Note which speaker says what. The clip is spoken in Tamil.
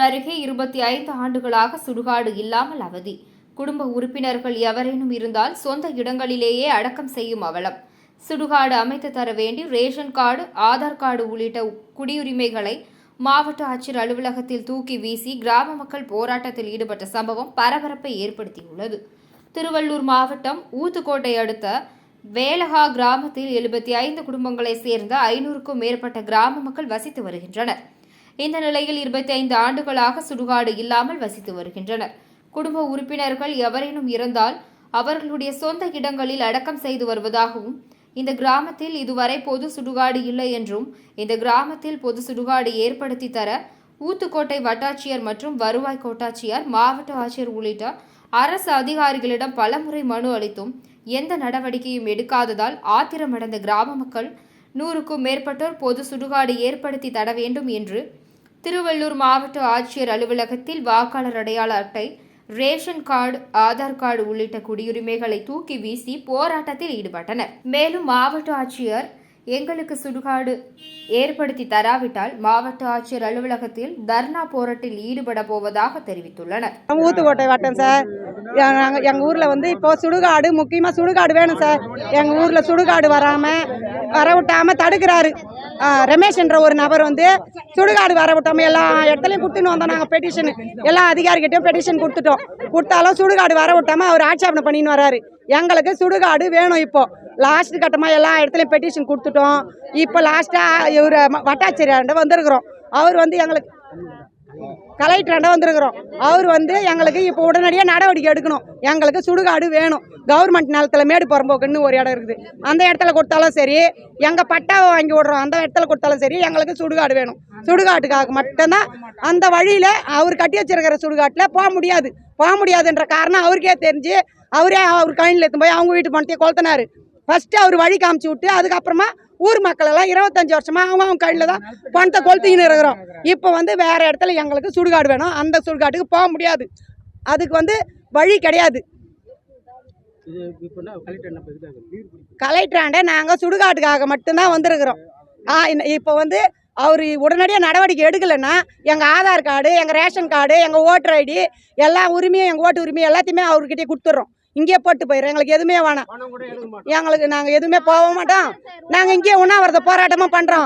Speaker 1: அருகே இருபத்தி ஐந்து ஆண்டுகளாக சுடுகாடு இல்லாமல் அவதி. குடும்ப உறுப்பினர்கள் எவரேனும் இருந்தால் சொந்த இடங்களிலேயே அடக்கம் செய்யும் அவலம். சுடுகாடு அமைத்து தர வேண்டி ரேஷன் கார்டு ஆதார் கார்டு உள்ளிட்ட குடியுரிமைகளை மாவட்ட ஆட்சியர் அலுவலகத்தில் தூக்கி வீசி கிராம மக்கள் போராட்டத்தில் ஈடுபட்ட சம்பவம் பரபரப்பை ஏற்படுத்தியுள்ளது. திருவள்ளூர் மாவட்டம் ஊத்துக்கோட்டை அடுத்த வேலகா கிராமத்தில் எழுபத்தி ஐந்து குடும்பங்களைச் சேர்ந்த ஐநூறுக்கும் மேற்பட்ட கிராம மக்கள் வசித்து வருகின்றனர். இந்த நிலையில் இருபத்தி ஐந்து ஆண்டுகளாக சுடுகாடு இல்லாமல் வசித்து வருகின்றனர். குடும்ப உறுப்பினர்கள் எவரேனும் இறந்தால் அவர்களுடைய சொந்த இடங்களில் அடக்கம் செய்து வருவதாகவும் இந்த கிராமத்தில் இதுவரை பொது சுடுகாடு இல்லை என்றும் இந்த கிராமத்தில் பொது சுடுகாடு ஏற்படுத்தி தர ஊத்துக்கோட்டை வட்டாட்சியர் மற்றும் வருவாய் கோட்டாட்சியர் மாவட்ட ஆட்சியர் உள்ளிட்ட அரசு அதிகாரிகளிடம் பலமுறை மனு அளித்தும் எந்த நடவடிக்கையும் எடுக்காததால் ஆத்திரமடைந்த கிராம மக்கள் நூறுக்கும் மேற்பட்டோர் பொது சுடுகாடு ஏற்படுத்தி தர வேண்டும் என்று திருவள்ளூர் மாவட்ட ஆட்சியர் அலுவலகத்தில் வாக்காளர் அடையாள அட்டை ரேஷன் கார்டு ஆதார் கார்டு உள்ளிட்ட குடியுரிமைகளை தூக்கி வீசி போராட்டத்தில் ஈடுபட்டனர். மேலும் மாவட்ட ஆட்சியர் எங்களுக்கு சுடுகாடு ஏற்படுத்தி தராவிட்டால் மாவட்ட ஆட்சியர் அலுவலகத்தில் தர்ணா போராட்டில் ஈடுபட போவதாக தெரிவித்துள்ளனர்.
Speaker 2: ஊத்துக்கோட்டை வட்டம் சார். நாங்கள் எங்கள் ஊரில் வந்து இப்போ சுடுகாடு முக்கியமாக சுடுகாடு வேணும் சார். எங்கள் ஊரில் சுடுகாடு வராமல் வர விட்டாமல் தடுக்கிறாரு. ரமேஷ் என்ற ஒரு நபர் வந்து சுடுகாடு வர விட்டாமல் எல்லா இடத்துலையும் கொடுத்துன்னு வந்தோம் நாங்கள் பெட்டிஷனு எல்லா அதிகாரிகிட்டையும் பெட்டிஷன் கொடுத்துட்டோம். கொடுத்தாலும் சுடுகாடு வர விட்டாமல் அவர் ஆட்சேபனை பண்ணின்னு வராரு. எங்களுக்கு சுடுகாடு வேணும் இப்போ. லாஸ்ட் கட்டமாக எல்லா இடத்துலையும் பெட்டிஷன் கொடுத்துட்டோம். இப்போ லாஸ்ட்டாக இவர் வட்டாட்சியர்கிட்ட வந்திருக்கிறோம். அவர் வந்து எங்களுக்கு கலெக்டராண்ட வந்திருக்கிறோம். அவர் வந்து எங்களுக்கு இப்போ உடனடியாக நடவடிக்கை எடுக்கணும். எங்களுக்கு சுடுகாடு வேணும். கவர்மெண்ட் நிலத்தில் மேடு புறம்போக்குன்னு ஒரு இடம் இருக்குது. அந்த இடத்துல கொடுத்தாலும் சரி எங்கள் பட்டாவை வாங்கி விடுறோம். அந்த இடத்துல கொடுத்தாலும் சரி எங்களுக்கு சுடுகாடு வேணும். சுடுகாட்டுக்காக மட்டும்தான் அந்த வழியில் அவர் கட்டி வச்சிருக்கிற சுடுகாட்டில் போக முடியாது. போக முடியாதுன்ற காரணம் அவருக்கே தெரிஞ்சு அவரே அவர் கழினில் எடுத்து போய் அவங்க வீட்டு பணத்தையே கொளுத்தினார். ஃபஸ்ட்டு அவர் வழி காமிச்சு விட்டு அதுக்கப்புறமா ஊர் மக்கள் எல்லாம் இருபத்தஞ்சு வருஷமா அவங்க அவங்க கையில் தான் பணத்தை கொளுத்திக்கின்னு இருக்கிறோம். இப்போ வந்து வேற இடத்துல எங்களுக்கு சுடுகாடு வேணும். அந்த சுடுகாட்டுக்கு போக முடியாது. அதுக்கு வந்து வழி கிடையாது. கலெக்டராண்ட நாங்கள் சுடுகாட்டுக்காக மட்டும்தான் வந்திருக்கிறோம். ஆ இப்போ வந்து அவர் உடனடியாக நடவடிக்கை எடுக்கலைன்னா எங்கள் ஆதார் கார்டு எங்கள் ரேஷன் கார்டு எங்கள் ஓட்டர் ஐடி எல்லா உரிமையும் எங்கள் ஓட்டு உரிமை எல்லாத்தையுமே அவர்கிட்டயே கொடுத்துட்றோம். இங்கேயே போட்டு போயிடும் எங்களுக்கு எதுவுமே வேணாம். எங்களுக்கு நாங்கள் எதுவுமே போக மாட்டோம். நாங்கள் இங்கேயே உண்ணாவிரத போராட்டமும் பண்ணுறோம்